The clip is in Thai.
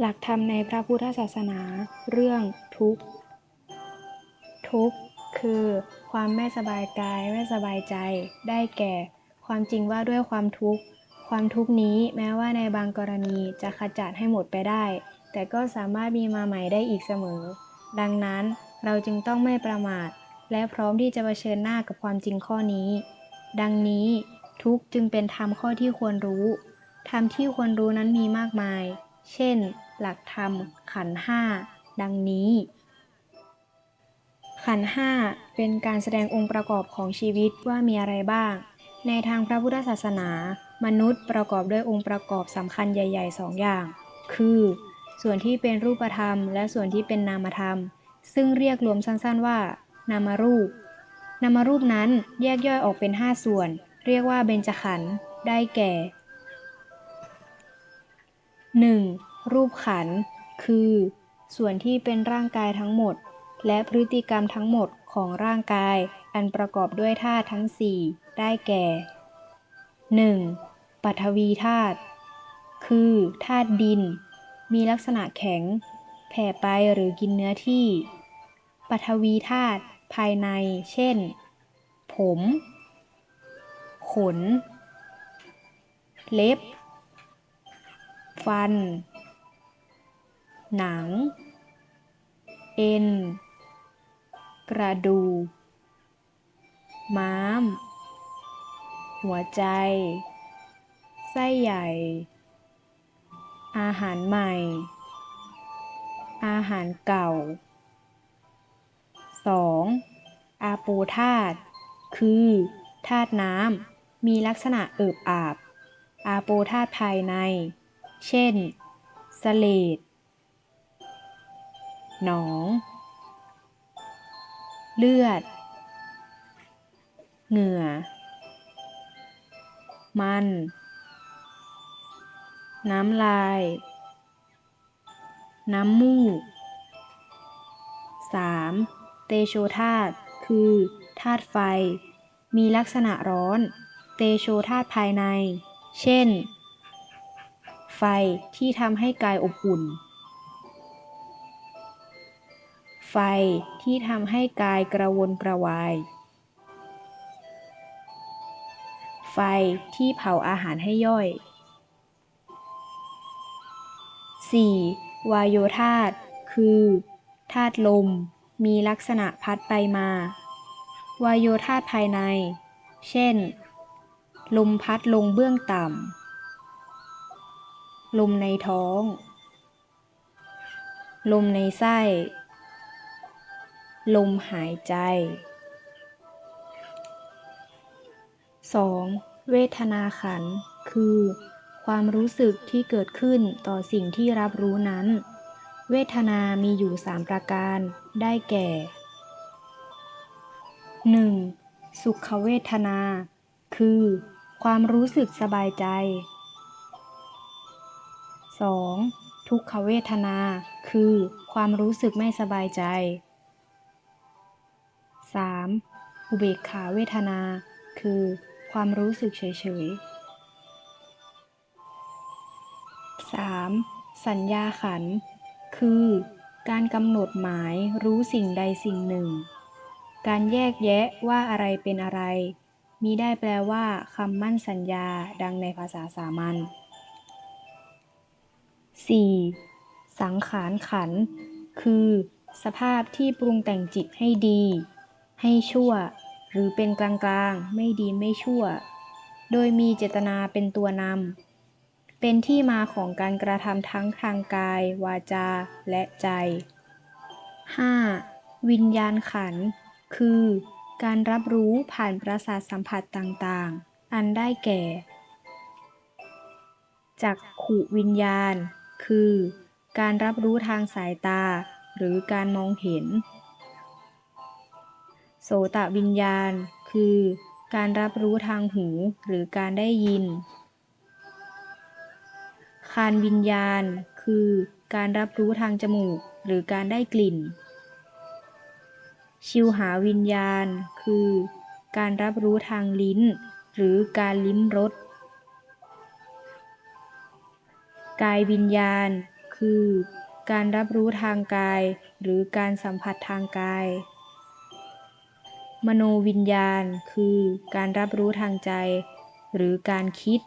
หลักธรรมในพระพุทธศาสนาเรื่องทุกข์ ทุกข์คือความไม่สบายกายไม่สบายใจ ได้แก่ ความจริงว่าด้วยความทุกข์ ความทุกข์นี้แม้ว่าในบางกรณีจะขจัดให้หมดไปได้ แต่ก็สามารถมีมาใหม่ได้อีกเสมอ ดังนั้นเราจึงต้องไม่ประมาท และพร้อมที่จะเผชิญหน้ากับความจริงข้อนี้ ดังนี้ทุกข์จึงเป็นธรรมข้อที่ควรรู้ ธรรมที่ควรรู้นั้นมีมากมาย เช่น หลักธรรมขันห้าดังนี้ ขันห้าเป็นการแสดงองค์ประกอบของชีวิตว่ามีอะไรบ้าง ในทางพระพุทธศาสนา มนุษย์ประกอบด้วยองค์ประกอบสำคัญใหญ่ๆสองอย่าง คือ ส่วนที่เป็นรูปธรรม และส่วนที่เป็นนามธรรม ซึ่งเรียกรวมสั้นๆว่า นามรูป นามรูปนั้นแยกย่อยออกเป็นห้าส่วน เรียกว่าเบญจขันธ์ได้แก่ 1. รูปขัน คือ ส่วนที่เป็นร่างกายทั้งหมด และพฤติกรรมทั้งหมดของร่างกาย อันประกอบด้วยธาตุทั้งสี่ได้แก่ 1. ปฐวีธาตุ คือธาตุดิน มีลักษณะแข็ง แผ่ไปหรือกินเนื้อที่ปฐวีธาตุภายใน เช่น ผม ขน เล็บ ฟัน หนัง เอ็น กระดูก ม้าม หัวใจ ไส้ใหญ่ อาหารใหม่ อาหารเก่า 2. อาโปธาตุ คือธาตุน้ำ มีลักษณะเอิบอาบ อาโปธาตุภายใน เช่นสเลด หนอง เลือด เหงื่อ มัน น้ำลาย น้ำมูก 3. เตโชธาตุคือธาตุไฟ มีลักษณะร้อน เตโชธาตุภายใน เช่น ไฟที่ทำให้กายอบอุ่น ไฟที่ทำให้กายกระวนกระวาย ไฟที่เผาอาหารให้ย่อย 4. วายโยธาตุคือธาตุลมมีลักษณะพัดไปมา วายโยธาตุภายใน เช่น ลมพัดลงเบื้องต่ำ ลมในท้อง ลมในไส้ ลมหายใจ 2. เวทนาขัน คือ ความรู้สึกที่เกิดขึ้นต่อสิ่งที่รับรู้นั้น เวทนามีอยู่สามประการ ได้แก่ 1. สุขเวทนา คือ ความรู้สึกสบายใจ 2. ทุกขเวทนา คือ ความรู้สึกไม่สบายใจ 3. อุเบกขาเวทนา คือ ความรู้สึกเฉยๆ 3. สัญญาขัน คือ การกำหนดหมายรู้สิ่งใดสิ่งหนึ่ง การแยกแยะว่าอะไรเป็นอะไรมิได้แปลว่าคำมั่นสัญญาดังในภาษาสามัญ 4. สังขารขัน คือ สภาพที่ปรุงแต่งจิตให้ดี ให้ชั่ว หรือเป็นกลางๆ ไม่ดีไม่ชั่ว โดยมีเจตนาเป็นตัวนำ เป็นที่มาของการกระทำทั้งทางกาย วาจา และใจ 5. วิญญาณขัน คือ การรับรู้ผ่านประสาทสัมผัสต่างๆ อันได้แก่ จักขุวิญญาณ คือ การรับรู้ทางสายตา หรือการมองเห็น โสตวิญญาณ คือการรับรู้ทางหูหรือการได้ยินฆานวิญญาณ คือการรับรู้ทางจมูกหรือการได้กลิ่น ชิวหาวิญญาณ คือการรับรู้ทางลิ้น หรือการลิ้มรส กายวิญญาณ คือการรับรู้ทางกาย หรือการสัมผัสทางกาย มโนวิญญาณ คือการรับรู้ทางใจ หรือการคิด